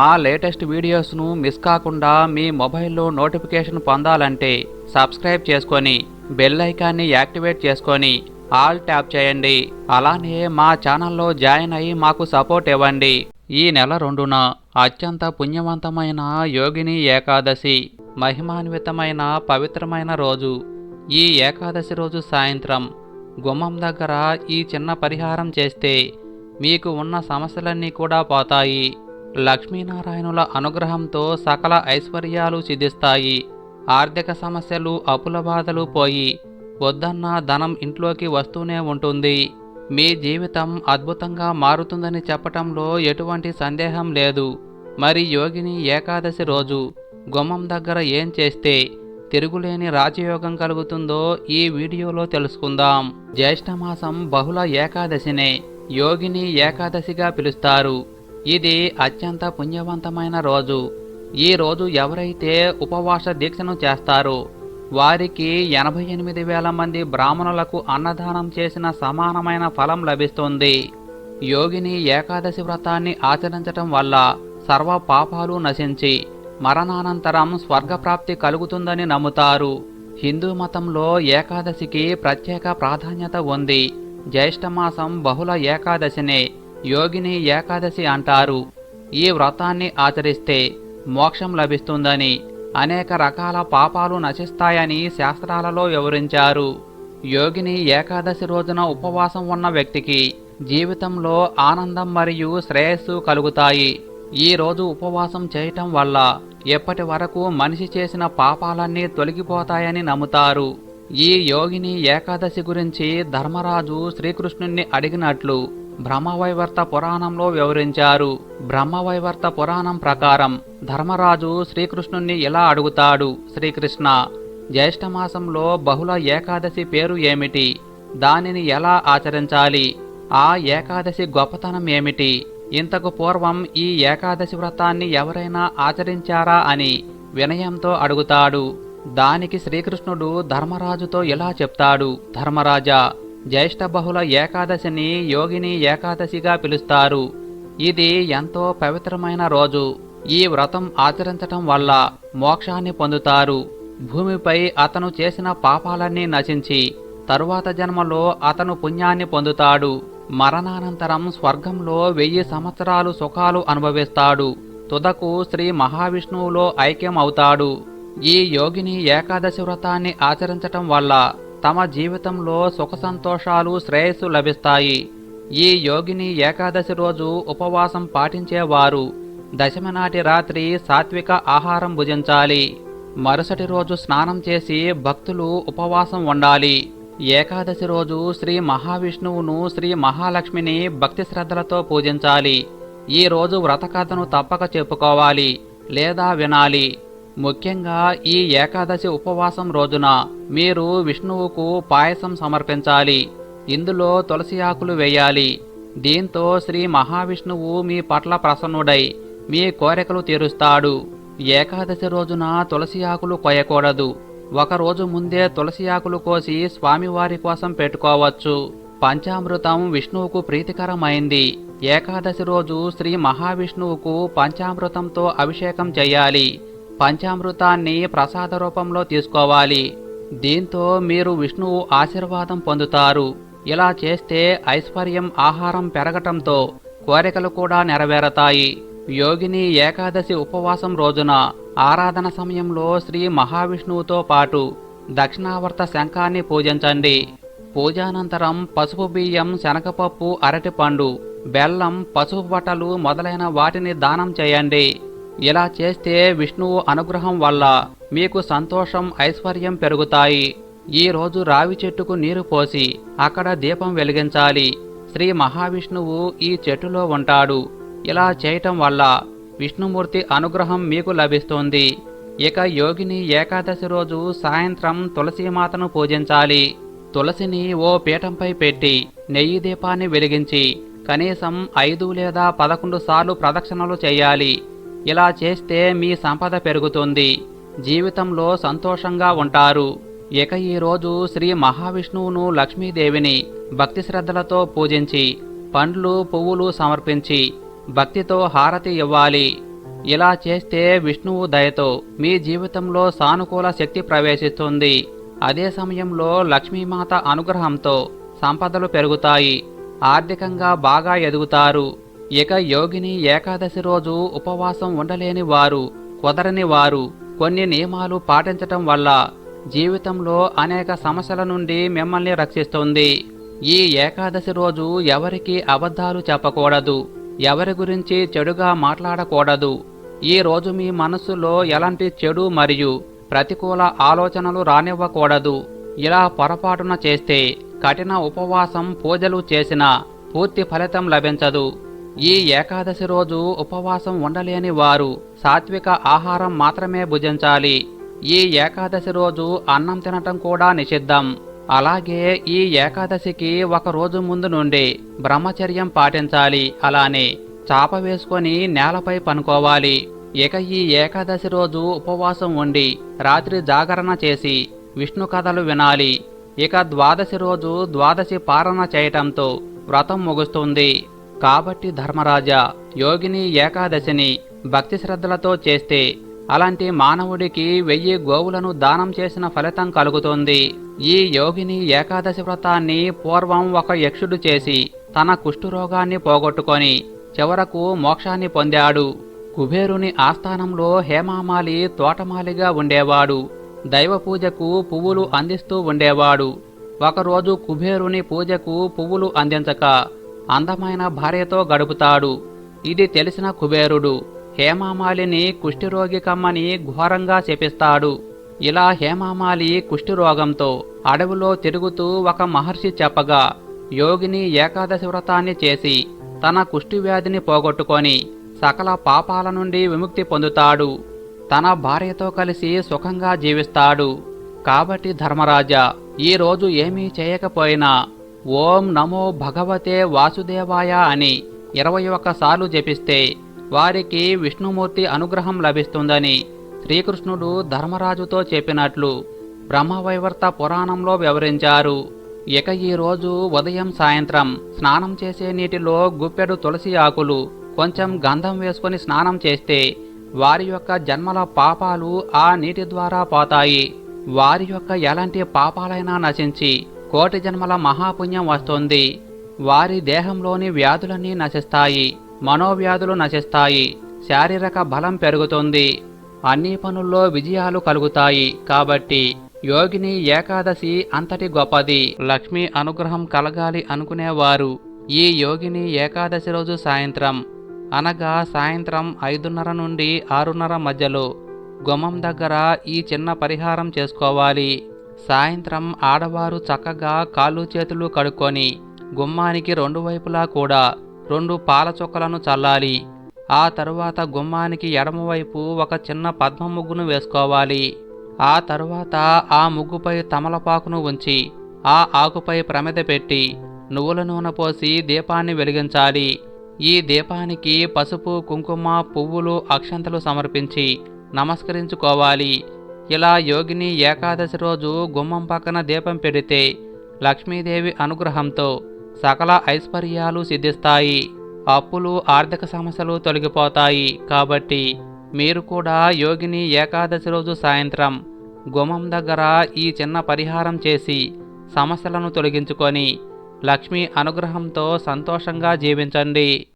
మా latest వీడియోస్ను miss కాకుండా మీ మొబైల్లో నోటిఫికేషన్ పొందాలంటే సబ్స్క్రైబ్ చేసుకొని బెల్ ఐకాన్ని యాక్టివేట్ చేసుకొని ఆల్ ట్యాప్ చేయండి. అలానే మా ఛానల్లో జాయిన్ అయ్యి మాకు సపోర్ట్ ఇవ్వండి. ఈ నెల రెండున అత్యంత పుణ్యవంతమైన యోగిని ఏకాదశి మహిమాన్వితమైన పవిత్రమైన రోజు. ఈ ఏకాదశి రోజు సాయంత్రం గుమ్మం దగ్గర ఈ చిన్న పరిహారం చేస్తే మీకు ఉన్న సమస్యలన్నీ కూడా పోతాయి. లక్ష్మీనారాయణుల అనుగ్రహంతో సకల ఐశ్వర్యాలు సిద్ధిస్తాయి. ఆర్థిక సమస్యలు అప్పుల బాధలు పోయి వద్దన్న ధనం ఇంట్లోకి వస్తూనే ఉంటుంది. మీ జీవితం అద్భుతంగా మారుతుందని చెప్పటంలో ఎటువంటి సందేహం లేదు. మరి యోగిని ఏకాదశి రోజు గుమ్మం దగ్గర ఏం చేస్తే తిరుగులేని రాజయోగం కలుగుతుందో ఈ వీడియోలో తెలుసుకుందాం. జ్యేష్ఠమాసం బహుళ ఏకాదశినే యోగిని ఏకాదశిగా పిలుస్తారు. ఇది అత్యంత పుణ్యవంతమైన రోజు. ఈ రోజు ఎవరైతే ఉపవాస దీక్షను చేస్తారో వారికి ఎనభై ఎనిమిది వేల మంది బ్రాహ్మణులకు అన్నదానం చేసిన సమానమైన ఫలం లభిస్తుంది. యోగిని ఏకాదశి వ్రతాన్ని ఆచరించటం వల్ల సర్వ పాపాలు నశించి మరణానంతరం స్వర్గప్రాప్తి కలుగుతుందని నమ్ముతారు. హిందూ మతంలో ఏకాదశికి ప్రత్యేక ప్రాధాన్యత ఉంది. జ్యేష్ఠమాసం బహుళ ఏకాదశినే. యోగిని ఏకాదశి అంటారు. ఈ వ్రతాన్ని ఆచరిస్తే మోక్షం లభిస్తుందని అనేక రకాల పాపాలు నశిస్తాయని శాస్త్రాలలో వివరించారు. యోగిని ఏకాదశి రోజున ఉపవాసం ఉన్న వ్యక్తికి జీవితంలో ఆనందం మరియు శ్రేయస్సు కలుగుతాయి. ఈ రోజు ఉపవాసం చేయటం వల్ల ఎప్పటి వరకు మనిషి చేసిన పాపాలన్నీ తొలగిపోతాయని నమ్ముతారు. ఈ యోగిని ఏకాదశి గురించి ధర్మరాజు శ్రీకృష్ణుణ్ణి అడిగినట్లు బ్రహ్మవైవర్త పురాణంలో వివరించారు. బ్రహ్మవైవర్త పురాణం ప్రకారం ధర్మరాజు శ్రీకృష్ణుణ్ణి ఇలా అడుగుతాడు? శ్రీకృష్ణ జ్యేష్ఠమాసంలో బహుళ ఏకాదశి పేరు ఏమిటి? దానిని ఎలా ఆచరించాలి? ఆ ఏకాదశి గొప్పతనం ఏమిటి? ఇంతకు పూర్వం ఈ ఏకాదశి వ్రతాన్ని ఎవరైనా ఆచరించారా అని వినయంతో అడుగుతాడు. దానికి శ్రీకృష్ణుడు ధర్మరాజుతో ఇలా చెప్తాడు? ధర్మరాజా జ్యేష్ఠ బహుళ ఏకాదశిని యోగిని ఏకాదశిగా పిలుస్తారు. ఇది ఎంతో పవిత్రమైన రోజు. ఈ వ్రతం ఆచరించటం వల్ల మోక్షాన్ని పొందుతారు. భూమిపై అతను చేసిన పాపాలన్నీ నశించి తరువాత జన్మలో అతను పుణ్యాన్ని పొందుతాడు. మరణానంతరం స్వర్గంలో వెయ్యి సంవత్సరాలు సుఖాలు అనుభవిస్తాడు. తుదకు శ్రీ మహావిష్ణువులో ఐక్యం అవుతాడు ఈ యోగిని ఏకాదశి వ్రతాన్ని ఆచరించటం వల్ల తమ జీవితంలో సుఖ సంతోషాలు శ్రేయస్సు లభిస్తాయి. ఈ యోగిని ఏకాదశి రోజు ఉపవాసం పాటించేవారు. దశమి నాటి రాత్రి సాత్విక ఆహారం భుజించాలి. మరుసటి రోజు స్నానం చేసి భక్తులు ఉపవాసం ఉండాలి. ఏకాదశి రోజు శ్రీ మహావిష్ణువును శ్రీ మహాలక్ష్మిని భక్తి శ్రద్ధలతో పూజించాలి. ఈ రోజు వ్రతకథను తప్పక చెప్పుకోవాలి లేదా వినాలి. ముఖ్యంగా ఈ ఏకాదశి ఉపవాసం రోజున మీరు విష్ణువుకు పాయసం సమర్పించాలి. ఇందులో తులసి ఆకులు వేయాలి. దీంతో శ్రీ మహావిష్ణువు మీ పట్ల ప్రసన్నుడై మీ కోరికలు తీరుస్తాడు. ఏకాదశి రోజున తులసి ఆకులు కొయ్యకూడదు ఒకరోజు ముందే తులసి ఆకులు కోసి స్వామివారి కోసం పెట్టుకోవచ్చు. పంచామృతం విష్ణువుకు ప్రీతికరమైంది. ఏకాదశి రోజు శ్రీ మహావిష్ణువుకు పంచామృతంతో అభిషేకం చేయాలి. పంచామృతాన్ని ప్రసాద రూపంలో తీసుకోవాలి. దీంతో మీరు విష్ణువు ఆశీర్వాదం పొందుతారు. ఇలా చేస్తే ఐశ్వర్యం ఆహారం పెరగటంతో కోరికలు కూడా నెరవేరతాయి. యోగిని ఏకాదశి ఉపవాసం రోజున ఆరాధన సమయంలో శ్రీ మహావిష్ణువుతో పాటు దక్షిణావర్త శంఖాన్ని పూజించండి. పూజానంతరం పసుపు బియ్యం శనగపప్పు అరటిపండు బెల్లం పసుపు బట్టలు మొదలైన వాటిని దానం చేయండి. ఇలా చేస్తే విష్ణువు అనుగ్రహం వల్ల మీకు సంతోషం ఐశ్వర్యం పెరుగుతాయి. ఈ రోజు రావి చెట్టుకు నీరు పోసి అక్కడ దీపం వెలిగించాలి. శ్రీ మహావిష్ణువు ఈ చెట్టులో ఉంటాడు. ఇలా చేయటం వల్ల విష్ణుమూర్తి అనుగ్రహం మీకు లభిస్తుంది. ఇక యోగిని ఏకాదశి రోజు సాయంత్రం తులసీమాతను పూజించాలి. తులసిని ఓ పీఠంపై పెట్టి నెయ్యి దీపాన్ని వెలిగించి కనీసం ఐదు లేదా పదకొండు సార్లు ప్రదక్షిణలు చేయాలి. ఇలా చేస్తే మీ సంపద పెరుగుతుంది. జీవితంలో సంతోషంగా ఉంటారు. ఇక ఈ రోజు శ్రీ మహావిష్ణువును లక్ష్మీదేవిని భక్తి శ్రద్ధలతో పూజించి పండ్లు పువ్వులు సమర్పించి భక్తితో హారతి ఇవ్వాలి. ఇలా చేస్తే విష్ణువు దయతో మీ జీవితంలో సానుకూల శక్తి ప్రవేశిస్తుంది. అదే సమయంలో లక్ష్మీమాత అనుగ్రహంతో సంపదలు పెరుగుతాయి. ఆర్థికంగా బాగా ఎదుగుతారు. ఇక యోగిని ఏకాదశి రోజు ఉపవాసం ఉండలేని వారు కుదరని వారు కొన్ని నియమాలు పాటించటం వల్ల జీవితంలో అనేక సమస్యల నుండి మిమ్మల్ని రక్షిస్తుంది. ఈ ఏకాదశి రోజు ఎవరికి అబద్ధాలు చెప్పకూడదు ఎవరి గురించి చెడుగా మాట్లాడకూడదు. ఈ రోజు మీ మనస్సులో ఎలాంటి చెడు మరియు ప్రతికూల ఆలోచనలు రానివ్వకూడదు. ఇలా పొరపాటున చేస్తే కఠిన ఉపవాసం పూజలు చేసినా పూర్తి ఫలితం లభించదు. ఈ ఏకాదశి రోజు ఉపవాసం ఉండలేని వారు సాత్విక ఆహారం మాత్రమే భుజించాలి. ఈ ఏకాదశి రోజు అన్నం తినటం కూడా నిషిద్ధం. అలాగే ఈ ఏకాదశికి ఒక రోజు ముందు నుండి బ్రహ్మచర్యం పాటించాలి. అలానే చాప వేసుకొని నేలపై పనుకోవాలి. ఇక ఈ ఏకాదశి రోజు ఉపవాసం ఉండి రాత్రి జాగరణ చేసి విష్ణు కథలు వినాలి. ఇక ద్వాదశి రోజు ద్వాదశి పారణ చేయటంతో వ్రతం ముగుస్తుంది. కాబట్టి ధర్మరాజా యోగిని ఏకాదశిని భక్తి శ్రద్ధలతో చేస్తే అలాంటి మానవుడికి వెయ్యి గోవులను దానం చేసిన ఫలితం కలుగుతుంది. ఈ యోగిని ఏకాదశి వ్రతాన్ని పూర్వం ఒక యక్షుడు చేసి తన కుష్ఠురోగాన్ని పోగొట్టుకొని చివరకు మోక్షాన్ని పొందాడు. కుబేరుని ఆస్థానంలో హేమామాలి తోటమాలిగా ఉండేవాడు. దైవ పూజకు పువ్వులు అందిస్తూ ఉండేవాడు. ఒకరోజు కుబేరుని పూజకు పువ్వులు అందించక అందమైన భార్యతో గడుపుతాడు. ఇది తెలిసిన కుబేరుడు హేమామాలిని కుష్ఠిరోగి కమ్మని ఘోరంగా శపిస్తాడు. ఇలా హేమామాలి కుష్ఠిరోగంతో అడవిలో తిరుగుతూ ఒక మహర్షి చెప్పగా యోగిని ఏకాదశి వ్రతాన్ని చేసి తన కుష్ఠివ్యాధిని పోగొట్టుకొని సకల పాపాల నుండి విముక్తి పొందుతాడు. తన భార్యతో కలిసి సుఖంగా జీవిస్తాడు. కాబట్టి ధర్మరాజా ఈ రోజు ఏమీ చేయకపోయినా ఓం నమో భగవతే వాసుదేవాయ అని ఇరవై ఒక్కసార్లు జపిస్తే వారికి విష్ణుమూర్తి అనుగ్రహం లభిస్తుందని శ్రీకృష్ణుడు ధర్మరాజుతో చెప్పినట్లు బ్రహ్మవైవర్త పురాణంలో వివరించారు. ఇక ఈరోజు ఉదయం సాయంత్రం స్నానం చేసే నీటిలో గుప్పెడు తులసి ఆకులు కొంచెం గంధం వేసుకొని స్నానం చేస్తే వారి యొక్క జన్మల పాపాలు ఆ నీటి ద్వారా పోతాయి. వారి యొక్క ఎలాంటి పాపాలైనా నశించి కోటి జన్మల మహాపుణ్యం వస్తుంది. వారి దేహంలోని వ్యాధులన్నీ నశిస్తాయి. మనోవ్యాధులు నశిస్తాయి. శారీరక బలం పెరుగుతుంది. అన్ని పనుల్లో విజయాలు కలుగుతాయి. కాబట్టి యోగిని ఏకాదశి అంతటి గొప్పది. లక్ష్మి అనుగ్రహం కలగాలి అనుకునేవారు. ఈ యోగిని ఏకాదశి రోజు సాయంత్రం. అనగా సాయంత్రం ఐదున్నర నుండి ఆరున్నర మధ్యలో గుమ్మం దగ్గర ఈ చిన్న పరిహారం చేసుకోవాలి. సాయంత్రం ఆడవారు చక్కగా కాళ్ళు చేతులు కడుక్కొని గుమ్మానికి రెండు వైపులా కూడా రెండు పాల చుక్కలను చల్లాలి. ఆ తరువాత గుమ్మానికి ఎడమవైపు ఒక చిన్న పద్మ ముగ్గును వేసుకోవాలి. ఆ తరువాత ఆ ముగ్గుపై తమలపాకును ఉంచి ఆ ఆకుపై ప్రమిద పెట్టి నువ్వుల నూనె పోసి దీపాన్ని వెలిగించాలి. ఈ దీపానికి పసుపు కుంకుమ పువ్వులు అక్షంతలు సమర్పించి నమస్కరించుకోవాలి. ఇలా యోగిని ఏకాదశి రోజు గుమ్మం పక్కన దీపం పెడితే లక్ష్మీదేవి అనుగ్రహంతో సకల ఐశ్వర్యాలు సిద్ధిస్తాయి. అప్పులు ఆర్థిక సమస్యలు తొలగిపోతాయి. కాబట్టి మీరు కూడా యోగిని ఏకాదశి రోజు సాయంత్రం గుమ్మం దగ్గర ఈ చిన్న పరిహారం చేసి సమస్యలను తొలగించుకొని లక్ష్మీ అనుగ్రహంతో సంతోషంగా జీవించండి.